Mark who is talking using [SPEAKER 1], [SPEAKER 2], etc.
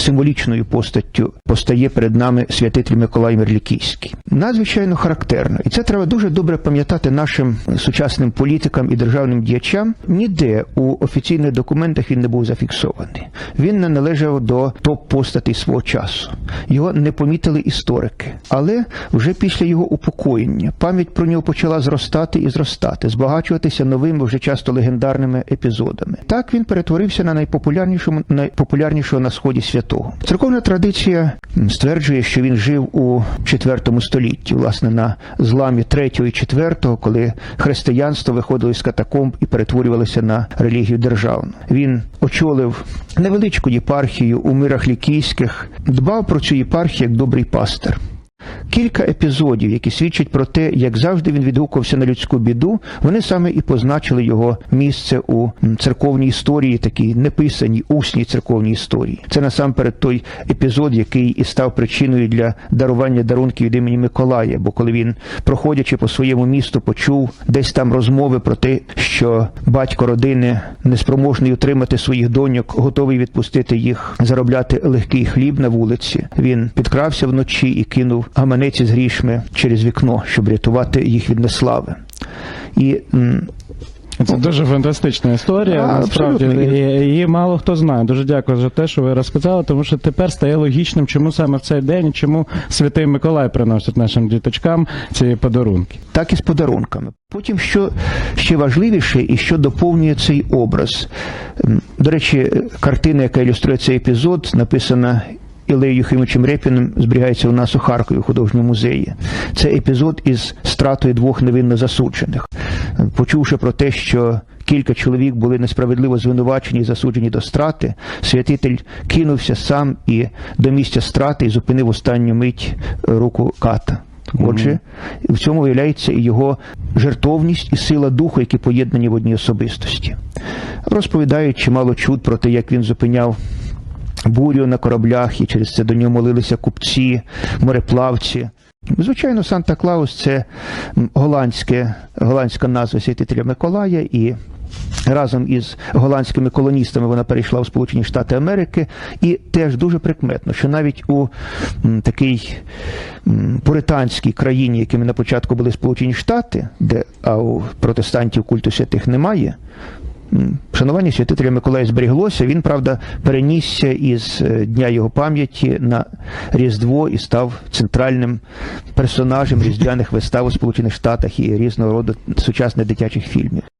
[SPEAKER 1] символічною постаттю постає перед нами святитель Миколай Мерлікійський. Надзвичайно характерно, і це треба дуже добре пам'ятати нашим сучасним політикам і державним діячам. Ніде у офіційних документах він не був зафіксований. Він не належав до топ-постатей свого часу. Його не помітили історики, але вже після його упокоєння пам'ять про нього почала зростати і зростати, збагачуватися новими, вже часто легендарними епізодами. Так він перетворився на найпопулярнішому найпопулярнішого на сході святого. Церковна традиція стверджує, що він жив у IV столітті, власне, на зламі 3 і 4, коли християнство виходило з катакомб і перетворювалося на релігію державну. Він очолив невеличку єпархію у мирах лікійських, дбав про цю єпархію як добрий пастир. Кілька епізодів, які свідчать про те, як завжди він відгукувався на людську біду, вони саме і позначили його місце у церковній історії, такій неписаній, усній церковній історії. Це насамперед той епізод, який і став причиною для дарування дарунків від імені Миколая. Бо коли він, проходячи по своєму місту, почув десь там розмови про те, що батько родини неспроможний утримати своїх доньок, готовий відпустити їх заробляти легкий хліб на вулиці. Він підкрався вночі і кинув гаманеці з грішми через вікно, щоб рятувати їх від неслави. І
[SPEAKER 2] Це дуже фантастична історія.
[SPEAKER 1] А,
[SPEAKER 2] насправді
[SPEAKER 1] абсолютно.
[SPEAKER 2] Її мало хто знає. Дуже дякую за те, що ви розказали, тому що тепер стає логічним, чому саме в цей день, чому святий Миколай приносить нашим діточкам ці подарунки.
[SPEAKER 1] так і з подарунками. Потім, що ще важливіше і що доповнює цей образ. До речі, картина, яка ілюструє цей епізод, написана Ілею Юхимовичем Репіним, зберігається у нас у Харкові у художньому музеї. Це епізод із стратою двох невинно засуджених. Почувши про те, що кілька чоловік були несправедливо звинувачені і засуджені до страти, святитель кинувся сам і до місця страти і зупинив останню мить руку ката. Отже, в цьому виявляється і його жертовність і сила духу, які поєднані в одній особистості. Розповідають чимало чуд про те, як він зупиняв бурю на кораблях, і через це до нього молилися купці, мореплавці. Звичайно, Санта Клаус це голландське, голландська назва святителя Миколая, і разом із голландськими колоністами вона перейшла у Сполучені Штати Америки. І теж дуже прикметно, що навіть у такій пуританській країні, якими на початку були Сполучені Штати, де а у протестантів культу святих немає. Шанування святителя Миколая зберіглося. Він, правда, перенісся із е, дня його пам'яті на Різдво і став центральним персонажем різдвяних вистав у Сполучених Штатах і різного роду сучасних дитячих фільмів.